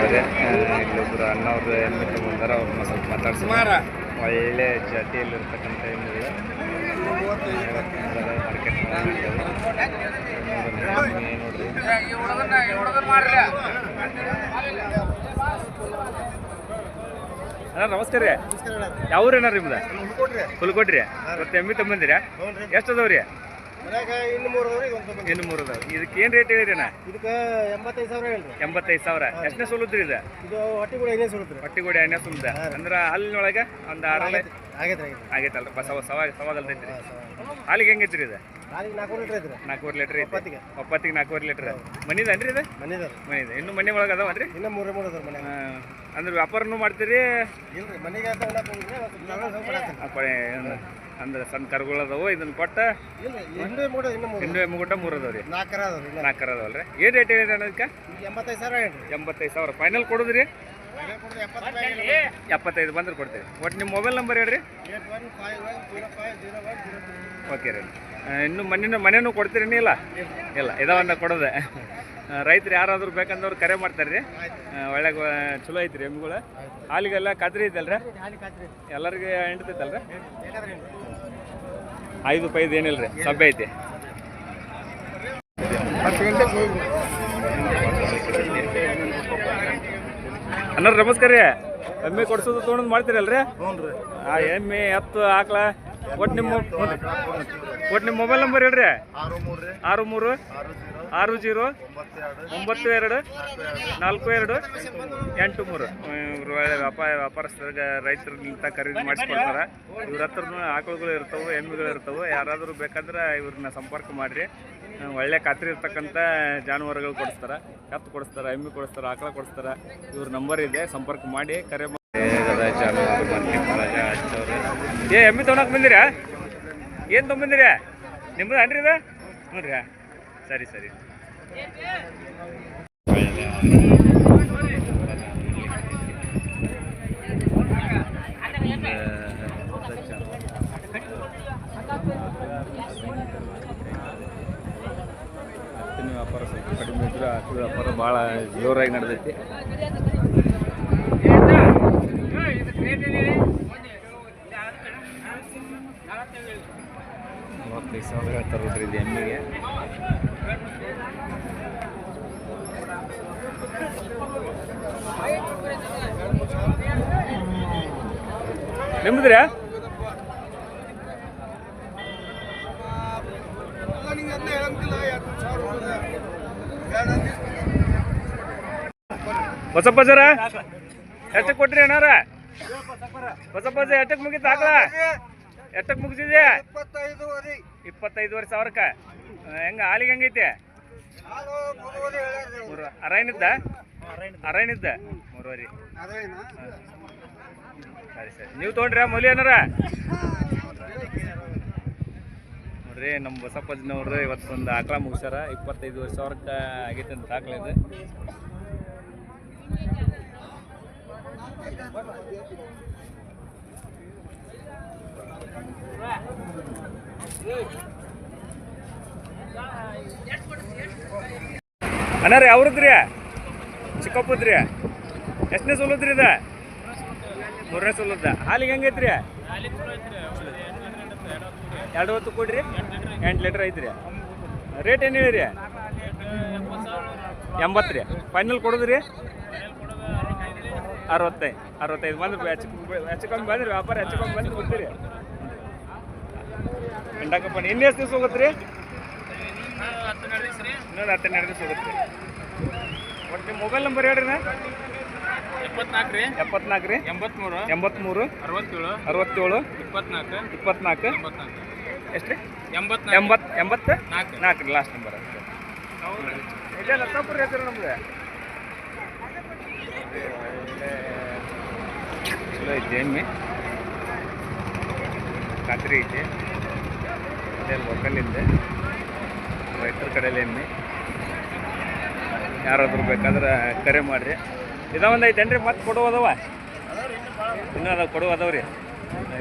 ಇದಾವ್ರೆ ಇಲ್ಲೊಬ್ಬರು ಅಣ್ಣವ್ರು helmet ಬಂದಾರ ಅವ್ರನ್ನ ಸ್ವಲ್ಪ ಮಾತಾಡ್ಸಿ. ಒಳ್ಳೆ ಜಾತಿಯಲ್ಲಿರ್ತಕ್ಕಂಥ ಎಮ್ಮೆಗಳು ಮಾರ್ಕೆಟ್ ಅಣ್ಣ ನಮಸ್ಕಾರ. ರೀ ಯಾವ ಊರಣ್ಣ ನಿಮ್ದು? ಹುಲ್ಕೊಟ್ರಿ ಮತ್ತೆ ಎಮ್ಮಿ ತಗೊಂಬಂದಿರಾ ಎಷ್ಟು ಅದಾವ್ರಿ? ಇನ್ನು ಮೂರು ಅದಾವ ಇದಕ್ಕೆ ಏನು ರೇಟ್ ಹೇಳಿರಿ ಅಣ್ಣ ಇದಕ್ಕೆ ಎಂಬತ್ತೈದು ಸಾವಿರ ಹೇಳ್ರಿ. ಎಂಬತ್ತೈದು ಸಾವಿರ. ಎಷ್ಟನೇ ಸುಲುದ್ರಿ ಇದು? ಇದು ಹೊಟ್ಟಿಗೋಡಿ ಅಂದ್ರೆ ಹಾಲಿನೊಳಗೆ ಒಂದು ಆರಲ್ಲ ಆಗೈತೆ ಆಗೈತೆ ಆಗೈತಲ್ರಿ ಸವಾದಲ್ತೈತ್ರಿ ಹಾಲಿಗೆ ಹೆಂಗೈತ್ರಿ ಇದು? ನಾಲ್ಕೂವರೆ ಲೀಟ್ರ್ ಐತಿ ಒಪ್ಪತ್ತಿಗೆ. ಒಪ್ಪತ್ತಿಗೆ ನಾಲ್ಕೂವರೆ ಲೀಟ್ರ್ ಮನಿದನ್ರಿ ಇದು? ಮನಿದ. ಇನ್ನು ಮನೆ ಒಳಗೆ ಅದಾವನ್ರಿ ಇನ್ನು ಮೂರೇ ಮೂರು ಅದಾವ ಮನೆ ಅಂದ್ರೆ ವ್ಯಾಪಾರನು ಮಾಡ್ತೀರಿ? ಅಂದ್ರೆ ಸಣ್ಣ ಕರುಗಳು ಅದಾವು ಇದನ್ನ ಕೊಟ್ಟ? ಇನ್ನೂ ಮುಗುಟ ಮೂರು ಅದಾವ್ರಿ. ನಾಲ್ಕರ ಅದಾವಲ್ರಿ. ಏನು ರೇಟ್ ಹೇಳಿರಿ ಅನ್ನೋದಕ್ಕೆ ಎಂಬತ್ತೈದು ಸಾವಿರ ಎಂಬತ್ತೈದು ಸಾವಿರ. ಫೈನಲ್ ಕೊಡೋದ್ರಿ? ಎಪ್ಪತ್ತೈದು ಬಂದ್ರೆ ಕೊಡ್ತೀವಿ. ಒಟ್ಟು ನಿಮ್ಮ ಮೊಬೈಲ್ ನಂಬರ್ ಹೇಳ್ರಿ. ಓಕೆ ರೀ. ಇನ್ನು ಮನೆಯೂ ಮನೆಯೂ ಕೊಡ್ತೀರಿ ಇಲ್ಲ? ಇಲ್ಲ. ಇದಾವನ್ನ ಕೊಡೋದೆ. ರೈತರು ಯಾರಾದರೂ ಬೇಕಂದವ್ರು ಕರೆ ಮಾಡ್ತಾರೆ ರೀ. ಒಳ್ಳೆ ಚಲೋ ಐತ್ರಿ ಎಮ್ಮಿಗಳು ಹಾಲಿಗೆಲ್ಲ ಖಾತ್ರಿ ಐತಲ್ರಿ? ಎಲ್ಲರಿಗೆ ಹಿಂಡ್ತೈತಲ್ರಿ? ಐದು ಪೈದು ಏನಿಲ್ಲ ರೀ ಸಬ್ಬೆ ಐತಿ. ಹತ್ತು ಗಂಟೆಗೆ ಹೋಗಿ ಅಣ್ಣ ನಮಸ್ಕಾರ ರೀ. ಎಮ್ಮೆ ಕೊಡ್ಸೋದು ತೊಗೊಂಡು ಮಾಡ್ತೀರಲ್ರಿ? ಆ ಎಮ್ಮೆ ಹತ್ತು ಹಾಕ್ಲ. ಒಟ್ಟು ನಿಮ್ಮ ಒಟ್ಟು ನಿಮ್ಮ ಮೊಬೈಲ್ ನಂಬರ್ ಹೇಳ್ರಿ. ಆರು ಮೂರು ಆರು ಜೀರೋ ಒಂಬತ್ತು ಎರಡು ನಾಲ್ಕು ಎರಡು ಎಂಟು ಮೂರು. ಇವರು ಒಳ್ಳೆ ವ್ಯಾಪಾರ ವ್ಯಾಪಾರಸ್ಥರಿಗೆ ರೈತರಿಂದ ಖರೀದಿ ಮಾಡಿಸ್ಕೊಡ್ತಾರೆ ಇವ್ರ ಹತ್ರನು ಆಕಳುಗಳು ಇರ್ತವೆ ಎಮ್ಮೆಗಳು ಇರ್ತವೆ. ಯಾರಾದರೂ ಬೇಕಾದ್ರೆ ಇವ್ರನ್ನ ಸಂಪರ್ಕ ಮಾಡಿರಿ. ಒಳ್ಳೆ ಖಾತ್ರಿ ಇರ್ತಕ್ಕಂಥ ಜಾನುವಾರುಗಳು ಕೊಡಿಸ್ತಾರೆ ಕತ್ತು ಕೊಡಿಸ್ತಾರೆ ಎಮ್ಮೆ ಕೊಡಿಸ್ತಾರೆ ಆಕಳ ಕೊಡಿಸ್ತಾರೆ ಇವ್ರ ನಂಬರ್ ಇದೆ ಸಂಪರ್ಕ ಮಾಡಿ ಕರೆ ಮಾಡಿ ಏ ಎಮ್ಮೆ ತೊಗೊಳಕ್ ಬಂದಿರಾ ಏನು ತೊಗೊಂಬಂದಿರಾ ನಿಮ್ಮದು ಅನ್ರಿ ಇದು ಹ್ಞೂ ಸರಿ ಸರಿ ಹತ್ತಿನ ವ್ಯಾಪಾರ ಸ್ವಲ್ಪ ಕಡಿಮೆ ಇದ್ರೆ ಆಕಳ ವ್ಯಾಪಾರ ಭಾಳ ಜೋರಾಗಿ ನಡೆದೈತಿ. ಮೂವತ್ತೈದು ಸಾವಿರ ಹೇಳ್ತಾರೆ ನೋಡ್ರಿ ಇದು ಎಮ್ಮಿಗೆ. ನಿಮ್ಮದ್ರಾ ಹೊಸಪ್ಪ ಸರ ಎಷ್ಟಕ್ಕೆ ಕೊಟ್ರಿ ಅಣ್ಣಾರ? ಬಸಪ್ಪ ಸರ್ ಎಷ್ಟಕ್ಕೆ ಮುಗಿತು ಆಕಳ? ಎಷ್ಟಕ್ಕೆ ಮುಗಿಸಿದೆ ಇಪ್ಪತ್ತೈದು ವರಿ ಇಪ್ಪತ್ತೈದುವರೆ ಸಾವಿರಕ್ಕೆ ಹೆಂಗ, ಹಾಲಿಗೆ ಹೆಂಗೈತೆ? ಅರೈನಿದ್ದ? ಅರೈನಿದ್ದ? ಮೂರುವರೆ. ಸರಿ ಸರಿ. ನೀವು ತೊಗೊಂಡ್ರ ಮೌಲಿ ಏನಾರ? ನೋಡ್ರಿ ನಮ್ಮ ಬಸಪ್ಪಜ್ನವ್ರು ಇವತ್ತೊಂದು ಆಕಳ ಮುಗಿಸ್ಯಾರ. ಇಪ್ಪತ್ತೈದುವರೆ ಸಾವಿರಕ್ಕೆ ಆಗೈತೆ ಅಂತ ಆಕಳ ಇದು. ಅಣ್ಣಾರ ಯಾವ್ರದ್ರಿ ಚಿಕ್ಕಪ್ಪದ್ರಿ? ಎಷ್ಟನೇ ಸೋಲದ್ರಿ ಇದ? ಮೂರನೇ ಸೋಲದ ಹಾಲಿಗೆ ಹೆಂಗೈತ್ರಿ? ಎರಡು ಹೊತ್ತು ಕೊಡ್ರಿ? ಎಂಟು ಲೀಟ್ರ್ ಐತ್ರಿ. ರೇಟ್ ಏನು ಹೇಳಿರಿ? ಎಂಬತ್ತು ರೀ. ಫೈನಲ್ ಕೊಡೋದ್ರಿ? ಅರವತ್ತೈದು ಅರವತ್ತೈದು ಬಂದ್ರೆ ಹೆಚ್ಚು ಹೆಚ್ಚು ಕಮ್ಮಿ ಬಂದ್ರಿ ವ್ಯಾಪಾರ ಹೆಚ್ಚು ಕಮ್ಮಿ ಬಂದ್ರೆ ಕೊಡ್ತೀರಿ. ಕಂಪನಿ ಇನ್ನು ಎಷ್ಟು ದಿವಸ ಹೋಗುತ್ತೆ ರೀ ಇನ್ನೊಂದು ಹತ್ತು ಹನ್ನೆರಡು ದಿವಸ ಹೋಗುತ್ತೆ ಒಟ್ಟು ನಿಮ್ಮ ಮೊಬೈಲ್ ನಂಬರ್ ಹೇಳ್ರಿ ಎಪ್ಪತ್ನಾಲ್ಕು ರೀ. ಎಪ್ಪತ್ನಾಲ್ಕು ರೀ. ಎಂಬತ್ಮೂರು. ಎಂಬತ್ಮೂರು. ಅರವತ್ತೇಳು. ಅರವತ್ತೇಳು. ಇಪ್ಪತ್ನಾಲ್ಕು ಇಪ್ಪತ್ನಾಲ್ಕು ಎಂಬತ್ನಾಲ್ಕು ಎಷ್ಟು ರೀ? ಎಂಬತ್ತು ಎಂಬತ್ತು ಎಂಬತ್ತು? ನಾಲ್ಕು. ನಾಲ್ಕು ರೀ ಲಾಸ್ಟ್ ನಂಬರ್ ಇಲ್ಲ ಲತ್ತಾಪುರ ಹೆಸರು ನಮ್ದು ಚಲೋ ಐತೆ ಎಮ್ಮೆ. ಖಾತ್ರಿ ಐತಿ. ಅದೇ ಲೋಕಲಿಂದ ರೈತರ ಕಡೆಯಲ್ಲಿ ಎಮ್ಮೆ. ಯಾರಾದರೂ ಬೇಕಾದ್ರೆ ಕರೆ ಮಾಡಿರಿ. ಇದಾವೊಂದು ಐತೇನ್ರಿ ಮತ್ತೆ ಕೊಡುವ ಅದಾವ. ಇನ್ನೂ ಅದಾವ ಕೊಡುವ ಅದಾವ ರೀ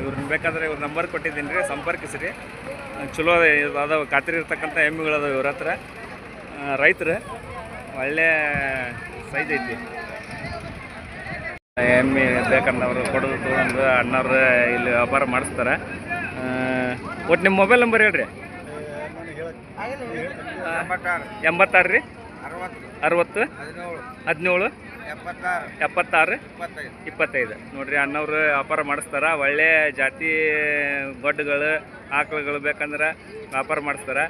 ಇವ್ರನ್ನ ಬೇಕಾದ್ರೆ ಇವ್ರ ನಂಬರ್ ಕೊಟ್ಟಿದ್ದೀನಿ ರೀ. ಸಂಪರ್ಕಿಸ್ರಿ. ಚಲೋ ಅದಾವ. ಖಾತ್ರಿ ಇರ್ತಕ್ಕಂಥ ಎಮ್ಮೆಗಳದಾವ ಇವ್ರ ಹತ್ರ. ರೈತರು. ಒಳ್ಳೆ ಸೈಜ್ ಐತಿ. ಎಮ್ಮೆ ಬೇಕನ್ನೋರು ಕೊಡೋದು ತೊಗೊಂಡು ಅಣ್ಣವ್ರ ಇಲ್ಲಿ ವ್ಯಾಪಾರ ಮಾಡಿಸ್ತಾರೆ. ಒಟ್ಟು ನಿಮ್ಮ ಮೊಬೈಲ್ ನಂಬರ್ ಹೇಳ್ರಿ. ಎಂಬತ್ತಾರು ರೀ? ಅರವತ್ತು, ಹದಿನೇಳು, ಎಪ್ಪತ್ತಾರು, ಇಪ್ಪತ್ತೈದು. ನೋಡ್ರಿ, ಅಣ್ಣವ್ರು ವ್ಯಾಪಾರ ಮಾಡಿಸ್ತಾರೆ. ಒಳ್ಳೆ ಜಾತಿ ಗೊಡ್ಡುಗಳು ಆಕಳುಗಳು ಬೇಕಂದ್ರೆ ವ್ಯಾಪಾರ ಮಾಡಿಸ್ತಾರೆ.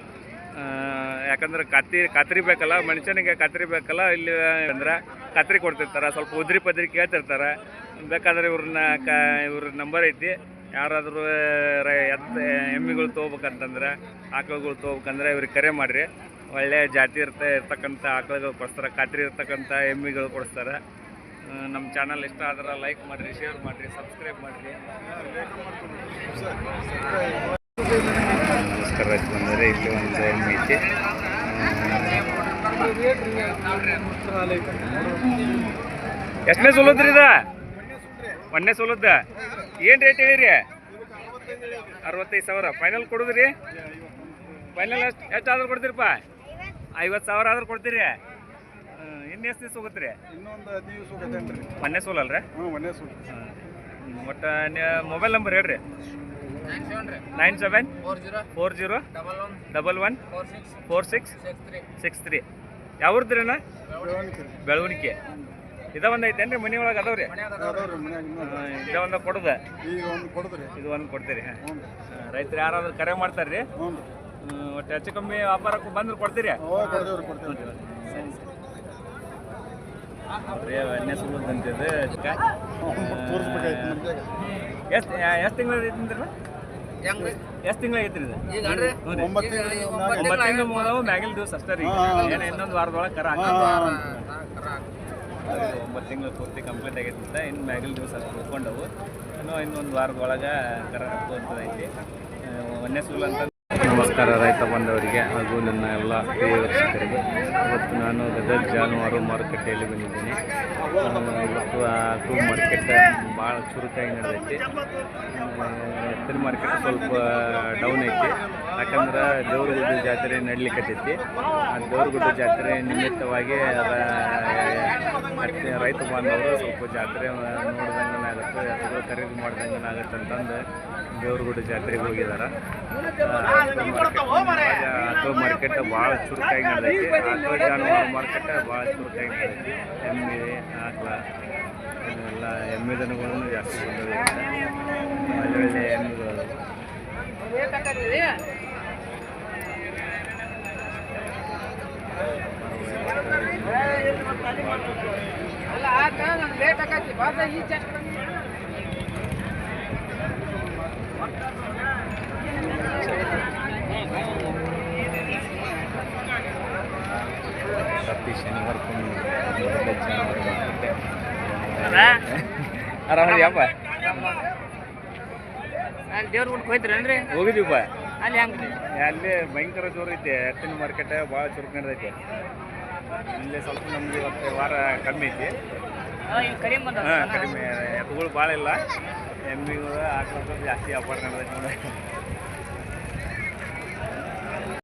ಯಾಕಂದ್ರೆ ಕತ್ತಿ, ಕತ್ರಿ ಬೇಕಲ್ಲ, ಮನುಷ್ಯನಿಗೆ ಕತ್ರಿ ಬೇಕಲ್ಲ, ಇಲ್ಲಿ ಅಂದ್ರೆ ಕತ್ರಿ ಕೊಡ್ತಿರ್ತಾರೆ, ಸ್ವಲ್ಪ ಉದ್ರಿ ಪದ್ರಿ ಕೇಳ್ತಿರ್ತಾರೆ. ಬೇಕಾದ್ರೆ ಇವ್ರನ್ನ ಕ, ಇವ್ರ ನಂಬರ್ ಐತಿ. ಯಾರಾದರೂ ಎತ್ತ ಎಮ್ಮಿಗಳು ತೊಗೋಬೇಕಂತಂದ್ರೆ, ಆಕಳುಗಳು ತೊಗೋಬೇಕಂದ್ರೆ ಇವ್ರಿಗೆ ಕರೆ ಮಾಡಿರಿ. ಒಳ್ಳೆಯ ಜಾತಿ ಇರ್ತ, ಇರ್ತಕ್ಕಂಥ ಆಕಳುಗಳು ಕೊಡಿಸ್ತಾರೆ ಖಾತ್ರಿ ಇರ್ತಕ್ಕಂಥ ಎಮ್ಮಿಗಳು ಕೊಡಿಸ್ತಾರೆ. ನಮ್ಮ ಚಾನಲ್ ಇಷ್ಟ ಆದ್ರೆ ಲೈಕ್ ಮಾಡಿರಿ ಶೇರ್ ಮಾಡಿರಿ ಸಬ್ಸ್ಕ್ರೈಬ್ ಮಾಡಿರಿ. ನಮಸ್ಕಾರ ಇಲ್ಲಿ ಒಂದು ಎಮ್ಮೆ ಐತಿ. ಎಷ್ಟನೇ ಸೋಲದ್ರಿ ಇದ? ಒಂದನೇ ಸೋಲದ್ದ ಏನು ರೇಟ್ ಹೇಳಿರಿ? ಅರವತ್ತೈದು ಸಾವಿರ. ಫೈನಲ್ ಕೊಡುದ್ರಿ? ಫೈನಲ್ ಎಷ್ಟು ಎಷ್ಟು ಆದ್ರೂ ಕೊಡ್ತೀರಪ್ಪ? ಐವತ್ತು ಸಾವಿರ ಆದ್ರೂ ಕೊಡ್ತೀರಿ. ಇನ್ನು ಎಷ್ಟು ದಿವಸ ಹೋಗುತ್ತೆ ಇನ್ನೊಂದು ಹದಿನೈದು ದಿವಸ ಹೋಗತ್ತೇನ್ರಿ ಮೊನ್ನೆ ಸೋಲಲ್ರಿ? ಅಲ್ರಿ ಒಂದೇ ಸೋಲ್. ಒಟ್ಟು ಮೊಬೈಲ್ ನಂಬರ್ ಹೇಳ್ರಿ. Nine seven four zero four zero double one four six four six six three ಯಾವ್ರದ್ರಿನ ಬೆಳವಣಿಗೆ ಬೆಳವಣಿಗೆ. ಇದ ಒಂದು ಐತೇನ್ರಿ ಮನೆ ಒಳಗೆ ಅದಾವ್ರಿ? ಇದ ಒಂದು ಕೊಡುದ? ಇದು ಒಂದು ಕೊಡ್ತೀರಿ ರೈತರು ಯಾರಾದ್ರೂ ಕರೆ ಮಾಡ್ತಾರ್ರಿ? ಒಟ್ಟು ಹೆಚ್ಚು ಕಮ್ಮಿ ವ್ಯಾಪಾರಕ್ಕೂ ಬಂದ್ರೆ ಕೊಡ್ತೀರಿ? ಎಷ್ಟು ಎಷ್ಟು ತಿಂಗಳ ಐತಿಂದ್ರಲ್ಲ ಹೆಂಗ್ರಿ ಎಷ್ಟು ತಿಂಗಳು ಐತ್ರಿ ಇದು? ಈಗ ಅನ್ರಿ ಹ್ಞೂ ರೀ ಒಂಬತ್ತು ತಿಂಗಳು ಒಂಬತ್ತು ತಿಂಗಳು ಮುಗಿದವು ಮ್ಯಾಗಿನ ದಿವಸ ಅಷ್ಟೇ ರೀ. ಏನು ಇನ್ನೊಂದು ವಾರದೊಳಗೆ ಕರ. ಒಂಬತ್ತು ತಿಂಗಳು ಪೂರ್ತಿ ಕಂಪ್ಲೀಟ್ ಆಗೈತೆ ಅಂತ ಇನ್ನು ಮ್ಯಾಗಿನ ದಿವಸ ಉಳ್ಕೊಂಡವು. ಇನ್ನೂ ಇನ್ನೊಂದು ವಾರದ ಒಳಗೆ ಕರ ಹಾಕುವಂಥದ್ದು ಐತಿ. ಒಂದನೇ ಸೂಲ್ ಅಂತ ನಮಸ್ಕಾರ ರೈತ ಬಂದವರಿಗೆ ಹಾಗೂ ನನ್ನ ಎಲ್ಲ ಪ್ರಿಯ ವೀಕ್ಷಕರಿಗೆ. ಇವತ್ತು ನಾನು ಗದಗ ಜಾನುವಾರು ಮಾರುಕಟ್ಟೆಯಲ್ಲಿ ಬಂದಿದ್ದೀನಿ. ಇವತ್ತು ಟೂ ಮಾರ್ಕೆಟ್ ಭಾಳ ಚುರುಕಾಗಿ ನಡೆದೈತಿ. ಎತ್ತಿನ ಮಾರ್ಕೆಟ್ ಸ್ವಲ್ಪ ಡೌನ್ ಐತಿ. ಯಾಕಂದ್ರೆ ದೇವ್ರಗುಡ್ಡ ಜಾತ್ರೆ ನಡ್ಲಿಕ್ಕತ್ತೈತಿ ಆ, ದೇವ್ರಗುಡ್ಡ ಜಾತ್ರೆ ನಿಮಿತ್ತವಾಗಿ ರೈತ ಬಾಂಧವರು ಸ್ವಲ್ಪ ಜಾತ್ರೆ ನೋಡ್ದಂಗನಾಗುತ್ತೆ ಎತ್ತುಗಳು ಖರೀದಿ ಮಾಡ್ದಂಗನಾಗುತ್ತೆ ಅಂತಂದು ದೇವ್ರಗುಡಿ ಜಾತ್ರೆಗೆ ಹೋಗಿದ್ದಾರೆ ಆಟೋ ಮಾರ್ಕೆಟ್ ಭಾಳ ಚುರುಕಾಗಿ ನಡೆದೈತಿ ಆಟೋ ಜಾನುವಾರು ಮಾರ್ಕೆಟ್ ಭಾಳ ಚುರುಕಾಗಿ ನಡೆದೈತಿ ಎಮ್ಮೆ ಆಕಳ ಎಲ್ಲ ಎಮ್ಮೆ ದನಗಳನ್ನು ಜಾಸ್ತಿ ಬಂದಿದೆ ಒಳ್ಳೆ ಒಳ್ಳೆ ಎಮ್ಮೆಗಳು. ಅಲ್ಲ ಆತ ನಾನು ಲೇಟ್ ಆಗೈತಿ ಬಾದ ಈ ಚೆಕ್ ಪ್ರತಿ ಶನಿವಾರಕ್ಕೊಮ್ಮೆ ಮಾರುಕಟ್ಟೆ ಆರಾಮದಿಯಪ್ಪ ಅಲ್ಲಿ ದೇವ್ರ ಊಟಕ್ಕೆ ಹೋಯ್ತಿರೇನ್ರಿ ಹೋಗಿದೀವಪ್ಪ ಅಲ್ಲಿ ಹೆಂಗ್ರಿ? ಅಲ್ಲಿ ಭಯಂಕರ ಜೋರು ಐತೆ ಎತ್ತಿನ ಮಾರ್ಕೆಟ್ ಭಾಳ ಚುರುಕು ನಡೆದೈತೆ. ಇಲ್ಲಿ ಸ್ವಲ್ಪ ನಮ್ಗೆ ಇವತ್ತು ವಾರ ಕಮ್ಮಿ ಐತಿ. ಕಡಿಮೆ ಬಂದ ಹಾಂ ಕಡಿಮೆ. ಎತ್ತುಗಳು ಭಾಳ ಇಲ್ಲ. ಎಮ್ಮಿಗಳು ಆಕಳು ಜಾಸ್ತಿ ವ್ಯಾಪಾರ ನಡೆದೈತೆ ನೋಡಿ.